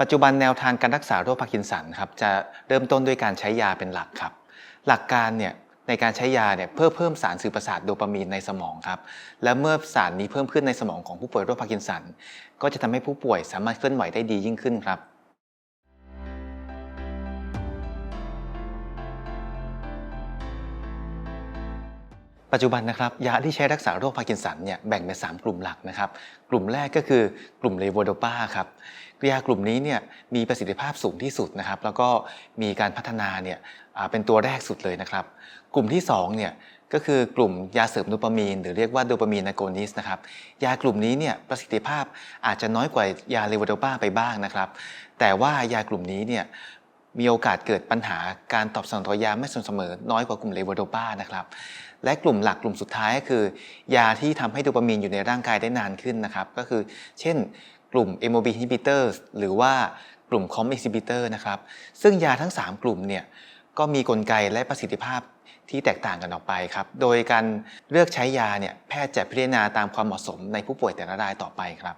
ปัจจุบันแนวทางการรักษาโรคพาร์กินสันครับจะเริ่มต้นด้วยการใช้ยาเป็นหลักครับ หลักการเนี่ยในการใช้ยาเนี่ยเพื่อเพิ่มสารสื่อประสาทโดปามีนในสมองครับ และเมื่อสารนี้เพิ่มขึ้นในสมองของผู้ป่วยโรคพาร์กินสัน ก็จะทำให้ผู้ป่วยสามารถเคลื่อนไหวได้ดียิ่งขึ้นครับ ปัจจุบันนะครับยาที่ใช้รักษาโรคพาร์กินสันเนี่ยแบ่งเป็น3 กลุ่มหลักนะครับ กลุ่มแรกก็คือกลุ่มเลโวโดปาครับยากลุ่มนี้เนี่ยมีประสิทธิภาพสูงที่สุดนะครับ แล้วก็มีการพัฒนาเนี่ยเป็นตัวแรกสุดเลยนะครับ กลุ่มที่2เนี่ยก็คือกลุ่มยาเสริมโดปามีน หรือเรียกว่าโดปามีนอะโกนิสนะครับยากลุ่มนี้เนี่ยประสิทธิภาพอาจจะน้อยกว่ายาเลโวโดปาไปบ้างนะครับ แต่ว่ายากลุ่มนี้เนี่ย มีโอกาสเกิดปัญหาการตอบสนองต่อยาไม่สม่ำเสมอ น้อยกว่ากลุ่มเลโวโดปานะครับ และกลุ่มหลักกลุ่มสุดท้ายก็คือ ยาที่ทำให้โดปามีนอยู่ในร่างกายได้นานขึ้นนะครับ ก็คือ เช่น กลุ่ม MOB inhibitors หรือว่ากลุ่ม COM inhibitor นะครับ ซึ่งยาทั้ง 3 กลุ่มเนี่ยก็มีกลไกและประสิทธิภาพที่แตกต่างกันออกไปครับ โดยการเลือกใช้ยาเนี่ยแพทย์จะพิจารณาตามความเหมาะสมในผู้ป่วยแต่ละรายต่อไปครับ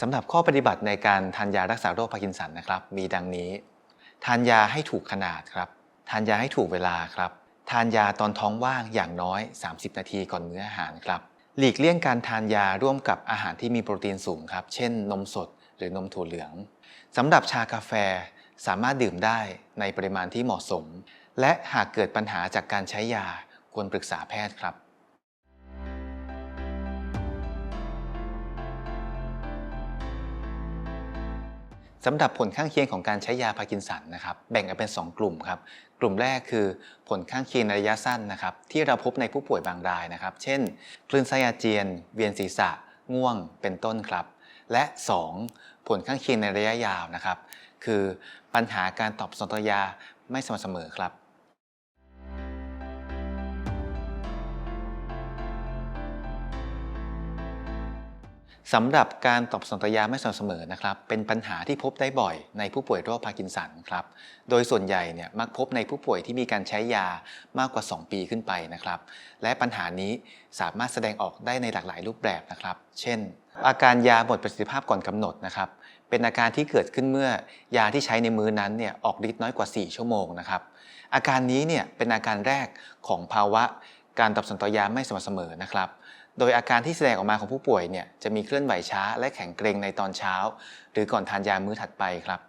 สำหรับข้อปฏิบัติในการทานยารักษาโรคพาร์กินสันนะครับ มีดังนี้ ทานยาให้ถูกขนาดครับ ทานยาให้ถูกเวลาครับ ทานยาตอนท้องว่างอย่างน้อย 30 นาทีก่อนมื้ออาหารครับ หลีกเลี่ยงการทานยาร่วมกับอาหารที่มีโปรตีนสูงครับ เช่น นมสดหรือนมถั่วเหลืองสำหรับชากาแฟสามารถดื่มได้ในปริมาณที่เหมาะสม และหากเกิดปัญหาจากการใช้ยาควรปรึกษาแพทย์ครับ สำหรับผลข้างเคียงของการใช้ยาพาร์กินสันนะครับแบ่งออกเป็น 2 กลุ่มครับกลุ่มแรกคือผลข้างเคียงในระยะสั้นนะครับที่เราพบในผู้ป่วยบางรายนะครับ เช่น คลื่นไส้อาเจียน เวียนศีรษะ ง่วงเป็นต้นครับ และ 2 ผลข้างเคียงในระยะยาวนะครับ คือปัญหาการตอบสนองต่อยาไม่สม่ำเสมอครับ สำหรับการตอบสนองต่อยาไม่สม่ำเสมอนะครับเป็นปัญหาที่พบได้บ่อยในผู้ป่วยโรคพาร์กินสันครับโดยส่วนใหญ่เนี่ยมักพบในผู้ป่วยที่มีการใช้ยามากกว่า 2 ปีขึ้นไปนะครับและปัญหานี้สามารถแสดงออกได้ในหลากหลายรูปแบบนะครับ เช่น อาการยาหมดประสิทธิภาพก่อนกำหนดนะครับเป็นอาการที่เกิดขึ้นเมื่อยาที่ใช้ในมือนั้นเนี่ยออกฤทธิ์น้อยกว่า 4 ชั่วโมงนะครับอาการนี้เนี่ยเป็นอาการแรกของภาวะการตอบสนองต่อยาไม่สม่ำเสมอนะครับ โดยอาการที่แสดงออกมาของผู้ป่วยเนี่ยจะมีเคลื่อนไหวช้าและแข็งเกร็งในตอนเช้า หรือก่อนทานยามื้อถัดไปครับ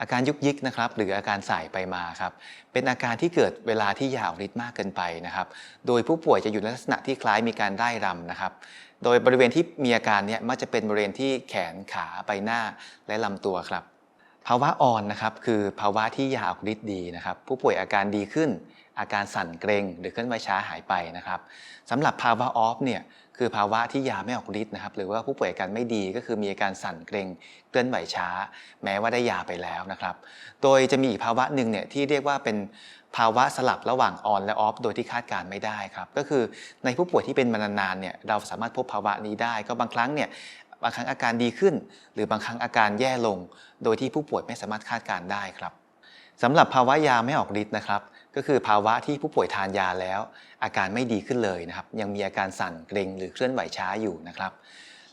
อาการยุกยิกนะครับหรืออาการสายไปมาครับเป็นอาการที่เกิดเวลาที่ยาออกฤทธิ์มากเกินไปนะครับ โดยผู้ป่วยจะอยู่ในลักษณะที่คล้ายมีการไล่รำนะครับ โดยบริเวณที่มีอาการเนี่ยมักจะเป็นบริเวณที่แขนขาใบหน้าและลำตัวครับ ภาวะอ่อนนะครับคือภาวะที่ยาออกฤทธิ์ดีนะครับ ผู้ป่วยอาการดีขึ้น อาการสั่นเกร็งหรือเคลื่อนไหวช้าหายไปนะครับสำหรับภาวะออฟเนี่ยคือภาวะที่ยาไม่ออกฤทธิ์นะครับหรือว่าผู้ป่วยอาการไม่ดีก็คือมีอาการสั่นเกร็งเคลื่อนไหวช้า แม้ว่าได้ยาไปแล้วนะครับ โดยจะมีอีกภาวะหนึ่งเนี่ยที่เรียกว่าเป็นภาวะสลับระหว่างออนและออฟโดยที่คาดการไม่ได้ครับก็คือในผู้ป่วยที่เป็นมานานๆเนี่ยเราสามารถพบภาวะนี้ได้ ก็บางครั้งเนี่ยบางครั้งอาการดีขึ้น หรือบางครั้งอาการแย่ลง โดยที่ผู้ป่วยไม่สามารถคาดการได้ครับสำหรับภาวะยาไม่ออกฤทธิ์นะครับ ก็คือภาวะที่ผู้ป่วยทานยาแล้ว อาการไม่ดีขึ้นเลยนะครับ ยังมีอาการสั่นเกร็งหรือเคลื่อนไหวช้าอยู่นะครับ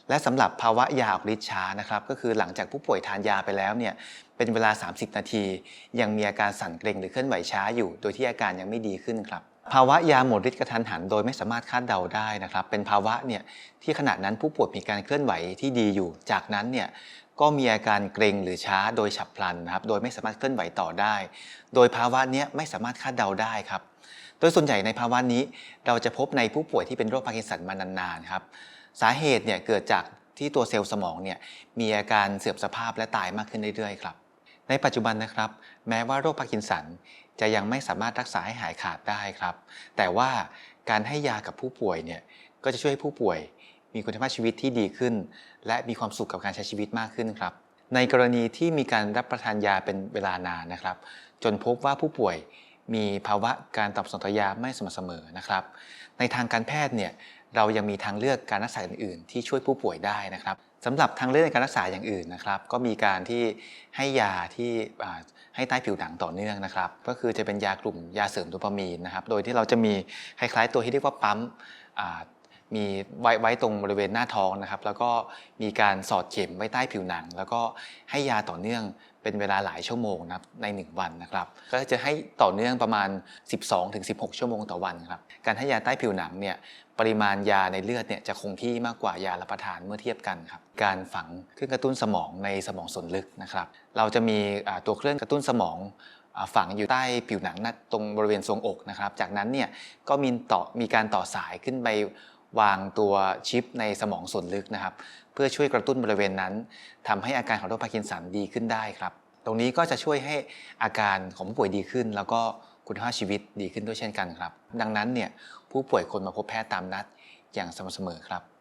และสำหรับภาวะยาออกฤทธิ์ช้านะครับ ก็คือหลังจากผู้ป่วยทานยาไปแล้วเนี่ยเป็นเวลา 30 นาที ยังมีอาการสั่นเกร็งหรือเคลื่อนไหวช้าอยู่ โดยที่อาการยังไม่ดีขึ้นครับ ภาวะยาหมดฤทธิ์กระทันหันโดยไม่สามารถคาดเดาได้นะครับ เป็นภาวะเนี่ยที่ขณะนั้นผู้ป่วยมีการเคลื่อนไหวที่ดีอยู่ จากนั้นเนี่ยก็มีอาการเกร็งหรือช้าโดยฉับพลันนะครับ โดยไม่สามารถเคลื่อนไหวต่อได้ โดยภาวะนี้ไม่สามารถคาดเดาได้ครับ โดยส่วนใหญ่ในภาวะนี้เราจะพบในผู้ป่วยที่เป็นโรคพาร์กินสันมานานๆครับ สาเหตุเนี่ยเกิดจากที่ตัวเซลล์สมองเนี่ยมีอาการเสื่อมสภาพและตายมากขึ้นเรื่อยๆครับ ในปัจจุบันนะครับ แม้ว่าโรคพาร์กินสัน จะยังไม่สามารถรักษาให้หายขาดได้ครับ แต่ว่าการให้ยากับผู้ป่วยเนี่ยก็จะช่วยให้ผู้ป่วย มีคุณภาพชีวิตที่ดีขึ้น และมีความสุขกับการใช้ชีวิตมากขึ้นครับ ในกรณีที่มีการรับประทานยาเป็นเวลานานนะครับ จนพบว่าผู้ป่วยมีภาวะการตอบสนองต่อยาไม่สม่ำเสมอนะครับ ในทางการแพทย์เนี่ยเรายังมีทางเลือกการรักษาอื่นๆ ที่ช่วยผู้ป่วยได้นะครับ สำหรับทางเลือกในการรักษาอย่างอื่นนะครับ ก็มีการที่ให้ยาที่ให้ใต้ผิวหนังต่อเนื่องนะครับ ก็คือจะเป็นยากลุ่มยาเสริมโดปามีนนะครับ โดยที่เราจะมีคล้ายๆตัวที่เรียกว่าปั๊ม มีไว้ไว้ตรงบริเวณหน้าท้องนะครับ แล้วก็มีการสอดเข็มไว้ใต้ผิวหนัง แล้วก็ให้ยาต่อเนื่องเป็นเวลาหลายชั่วโมงนะครับใน 1 วันนะครับ ก็จะให้ต่อเนื่องประมาณ 12-16 ชั่วโมงต่อวันครับ การให้ยาใต้ผิวหนังเนี่ยปริมาณยาในเลือดเนี่ยจะคงที่มากกว่ายารับประทานเมื่อเทียบกันครับ การฝังเครื่องกระตุ้นสมองในสมองส่วนลึกนะครับ เราจะมีตัวเครื่องกระตุ้นสมองฝังอยู่ใต้ผิวหนังน้าตรงบริเวณทรวงอกนะครับ จากนั้นเนี่ยก็มีต่อมีการต่อสายขึ้นไป วางตัวชิปในสมองส่วนลึกนะครับ เพื่อช่วยกระตุ้นบริเวณนั้นทำให้อาการของโรคพาร์กินสันดีขึ้นได้ครับ ตรงนี้ก็จะช่วยให้อาการของผู้ป่วยดีขึ้น แล้วก็คุณภาพชีวิตดีขึ้นด้วยเช่นกันครับ ดังนั้นเนี่ยผู้ป่วยคนมาพบแพทย์ตามนัดอย่างสม่ำเสมอครับ